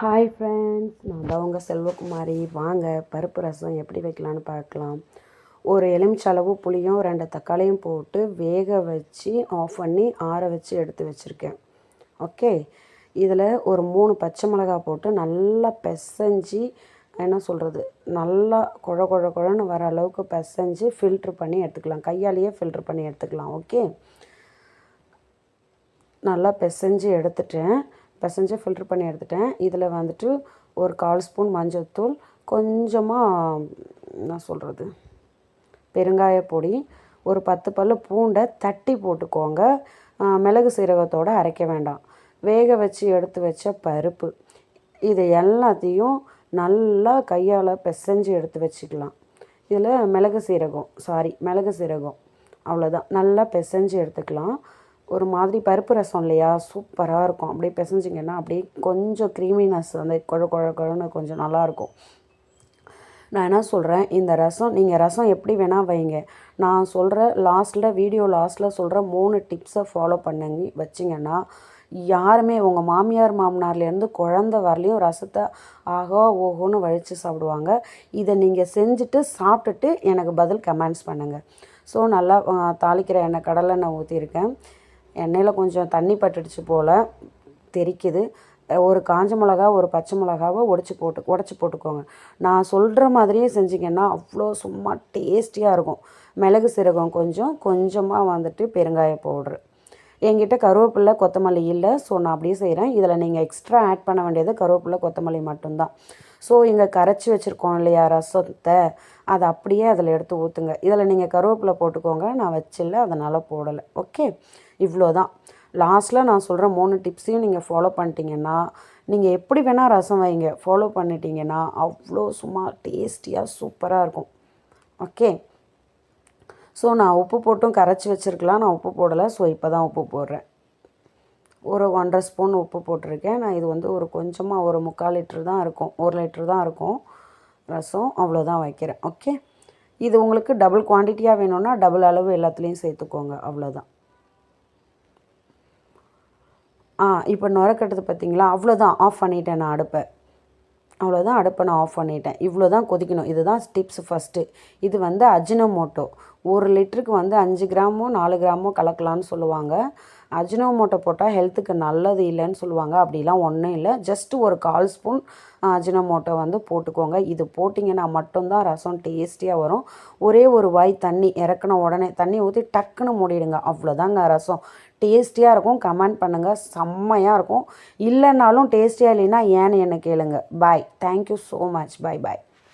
Hi friends நான் தான் உங்கள் செல்வகுமாரி. வாங்க பருப்பு ரசம் எப்படி வைக்கலான்னு பார்க்கலாம். ஒரு எலுமிச்சளவு புளியும் ரெண்டு தக்காளியும் போட்டு வேக வச்சு ஆஃப் பண்ணி ஆற வச்சு எடுத்து வச்சுருக்கேன். ஓகே இதில் ஒரு மூணு பச்சை மிளகா போட்டு நல்லா பிசைஞ்சி என்ன சொல்கிறது நல்லா குழ குழ குழன்னு வர அளவுக்கு பிசைஞ்சு ஃபில்ட்ரு பண்ணி எடுத்துக்கலாம். கையாலேயே ஃபில்ட்ரு பண்ணி எடுத்துக்கலாம். ஓகே நல்லா பிசைஞ்சு எடுத்துட்டேன். பிசைஞ்சு ஃபில்ட்ரு பண்ணி எடுத்துட்டேன். இதில் வந்துட்டு ஒரு கால் ஸ்பூன் மஞ்சள்தூள் கொஞ்சமாக என்ன சொல்கிறது பெருங்காய பொடி ஒரு பத்து பல் பூண்டை தட்டி போட்டுக்கோங்க. மிளகு சீரகத்தோடு அரைக்க வேண்டாம். வேக வச்சு எடுத்து வச்ச பருப்பு. இது எல்லாத்தையும் நல்லா கையால் பிசைஞ்சு எடுத்து வச்சுக்கலாம். இதில் மிளகு சீரகம் சாரி மிளகு சீரகம். அவ்வளோதான் நல்லா பிசைஞ்சு எடுத்துக்கலாம். ஒரு மாதிரி பருப்பு ரசம் இல்லையா? சூப்பராக இருக்கும். அப்படியே பிசைஞ்சிங்கன்னா அப்படியே கொஞ்சம் க்ரீமினஸ் அந்த குழ குழ குழன்னு கொஞ்சம் நல்லாயிருக்கும் நான் என்ன சொல்கிறேன் இந்த ரசம் நீங்கள் ரசம் எப்படி வேணால் வைங்க. நான் சொல்கிற லாஸ்ட்டில் வீடியோ லாஸ்ட்டில் சொல்கிற மூணு டிப்ஸை ஃபாலோ பண்ணுங்க வச்சிங்கன்னா யாருமே உங்கள் மாமியார் மாமனார்லேருந்து குழந்த வரலையும் ரசத்தை ஆகோ ஓஹோன்னு வழித்து சாப்பிடுவாங்க. இதை நீங்கள் செஞ்சுட்டு சாப்பிட்டுட்டு எனக்கு பதில் கமெண்ட்ஸ் பண்ணுங்கள் ஸோ நல்லா தாளிக்கிற எண்ணெய் கடலெண்ணெய் ஊற்றிருக்கேன் எண்ணெயில் கொஞ்சம் தண்ணி பட்டுடுச்சு போல் தெரிக்குது. ஒரு காஞ்ச மிளகா ஒரு பச்சை மிளகாவை உடச்சி போட்டு உடச்சி போட்டுக்கோங்க. நான் சொல்கிற மாதிரியே செஞ்சிங்கன்னா அவ்வளோ சும்மா டேஸ்டியாக இருக்கும். மிளகு சீரகம் கொஞ்சம் கொஞ்சமாக வந்துட்டு பெருங்காய பவுட்ரு. என்கிட்ட கருவேப்பில்லை கொத்தமல்லி இல்லை. ஸோ நான் அப்படியே செய்கிறேன் இதில் நீங்கள் எக்ஸ்ட்ரா ஆட் பண்ண வேண்டியது கருவேப்பிலை கொத்தமல்லி மட்டும்தான். ஸோ இங்கே கரைச்சி வச்சுருக்கோம் இல்லையா ரசத்தை. அதை அப்படியே அதில் எடுத்து ஊற்றுங்க இதில் நீங்கள் கருவேப்பிலை போட்டுக்கோங்க. நான் வச்சில்ல அதனால் போடலை. ஓகே இவ்வளோ தான் லாஸ்ட்டில் நான் சொல்கிற மூணு டிப்ஸையும் நீங்கள் ஃபாலோ பண்ணிட்டீங்கன்னா நீங்கள் எப்படி வேணால் ரசம் வைங்க. ஃபாலோ பண்ணிட்டீங்கன்னா அவ்வளோ சும்மா டேஸ்டியாக சூப்பராக இருக்கும். ஓகே ஸோ நான் உப்பு போட்டும் கரைச்சி வச்சுருக்கலாம். நான் உப்பு போடலை. ஸோ இப்போ தான் உப்பு போடுறேன். ஒரு ஒன்றரை ஸ்பூன் உப்பு போட்டிருக்கேன். நான் இது வந்து ஒரு கொஞ்சமாக ஒரு முக்கால் லிட்ரு தான் இருக்கும். ஒரு லிட்ரு தான் இருக்கும். ரசம் அவ்வளோதான் வைக்கிறேன். ஓகே இது உங்களுக்கு டபுள் குவான்டிட்டியாக வேணும்னா டபுள் அளவு எல்லாத்துலேயும் சேர்த்துக்கோங்க. அவ்வளோதான் ஆ இப்போ நுரக்கட்டுது பார்த்தீங்களா? அவ்வளோதான் ஆஃப் பண்ணிட்டேன் நான் அடுப்பை. அவ்வளோதான் அடுப்பை நான் ஆஃப் பண்ணிட்டேன். இவ்வளோ தான் கொதிக்கணும். இதுதான் டிப்ஸ் ஃபஸ்ட்டு இது வந்து அஜினோமோட்டோ. ஒரு லிட்டருக்கு வந்து அஞ்சு கிராமோ நாலு கிராமோ கலக்கலான்னு சொல்லுவாங்க. அஜினோமோட்டோ போட்டால் ஹெல்த்துக்கு நல்லது இல்லைன்னு சொல்லுவாங்க. அப்படிலாம் ஒன்றும் இல்லை. ஜஸ்ட்டு ஒரு கால் ஸ்பூன் அஜினோமோட்டோ வந்து போட்டுக்கோங்க. இது போட்டிங்கன்னா மட்டும்தான் ரசம் டேஸ்டியாக வரும். ஒரே ஒரு வாய் தண்ணி இறக்குன உடனே தண்ணி ஊற்றி டக்குன்னு மூடிடுங்க. அவ்வளோதாங்க ரசம். டேஸ்டியாக இருக்கும். கமெண்ட் பண்ணுங்கள் செம்மையாக இருக்கும். இல்லைனாலும் டேஸ்டியாக இல்லைன்னா ஏன்னு என்ன கேளுங்க. Bye thank you so much bye bye